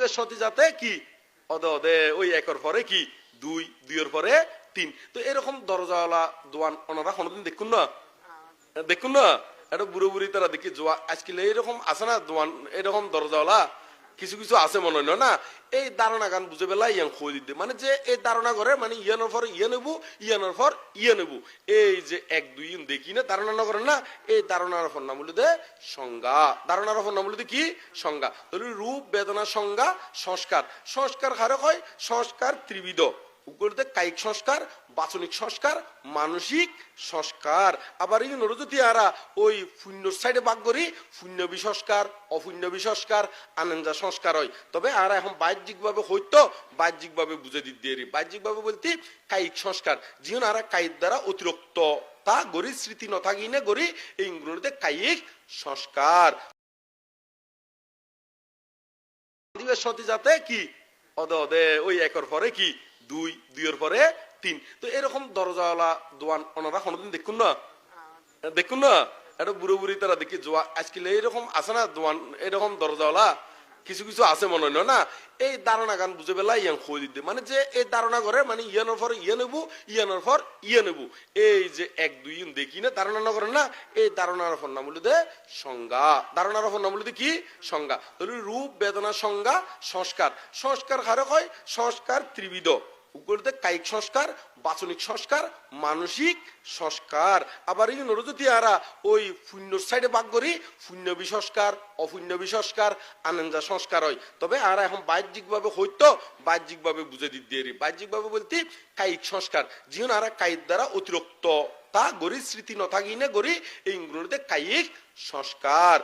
দিবে সতী যাতে কি? অদে অদে ওই একর পরে কি? দুই দুইয়ের পরে তিন। তো এরকম দরজাওয়ালা দোয়ান ওনারা কোনোদিন দেখুন না? দেখুন না? এটা বুড়ো বুড়ি তারা দেখি জোয়া আজকাল এইরকম আছে না দোয়ান? এরকম দরজাওয়ালা? কিছু কিছু আছে মনে হয়, না? এই ধারণা গান বুঝে পেলা ইয়ান খোঁজ দিতে। মানে যে এই ধারণা করে মানে ইয়ানোর পর ইয়ে নেবু ইয়ানোর পর ইয়ে নেবু। এই যে এক, দুই, ইন দেখি না ধারণা না করেন না? এই ধারণার ফোন নাম বলিতে সংজ্ঞা। ধারণার ফোন নাম বলিতে কি? সংজ্ঞা। রূপ বেদনা, সংজ্ঞা সংস্কার সংস্কার হারক হয় সংস্কার ত্রিবিধ উপকূলতে কায়িক সংস্কার, বাচনিক সংস্কার, মানসিক সংস্কার। আবার এই নরজতি আরা ওই শূন্য সাইডে বাক করি শূন্য বিসংস্কার অশূন্য বিসংস্কার আনন্দা সংস্কার হয়। তবে আর এখন বাহ্যিক ভাবে হইতো বাহ্যিক ভাবে বুঝে দিতে দেরি। বাহ্যিক ভাবে বলতে কায়িক সংস্কার। যিনি আর কায়িক দ্বারা অতিরিক্ত তা গরি স্মৃতি নথাকি না গরি এই ইংরেজিতে কায়িক সংস্কার। দিবে সতী যাতে কি? অদে অদে ওই একর পরে কি? দুই দুইয়ের পরে তিন। তো এরকম দরজাওয়ালা দোয়ান ওনারা কোনোদিন দেখুন না? দেখুন না? একটা বুড়ো বুড়ি তারা দেখি জোয়া আজকাল এইরকম আছে না দোয়ান? এরকম দরজাওয়ালা? কিছু কিছু আছে মনে হয় না? এই ধারণা গান বুঝে পেলা ইয়ান খোঁজ দিতে। মানে যে এই ধারণা করে মানে ইয়ানোর পর ইয়ে নেব ইয়ানোর পর ইয়ে নেব। এই যে এক দুই দেখি না ধারণা না করেন না? এই ধারণার ফোন নাম বলিতে সংজ্ঞা। ধারণার ফোন নাম বলিতে কি? সংজ্ঞা। তাহলে রূপ বেদনা সংজ্ঞা সংস্কার। সংস্কার হারক হয় সংস্কার ত্রিবিধ। উপকূলতে কায়িক সংস্কার, বাচনিক সংস্কার, মানসিক সংস্কার। আবার এই নরজতি আরা ওই শূন্য সাইডে বাক করি, শূন্য বিসংস্কার, অশূন্য বিসংস্কার, আনন্দা সংস্কার হয়। তবে আর এখন বাহ্যিক ভাবে হইতো বাহ্যিক ভাবে বুঝে দিতে দেরি। বাহ্যিক ভাবে বলতে কায়িক সংস্কার। যিনি আর কায়িক দ্বারা অতিরিক্ত তা গরি স্মৃতি নথাকি না গরি এই ইংরেজিতে কায়িক সংস্কার।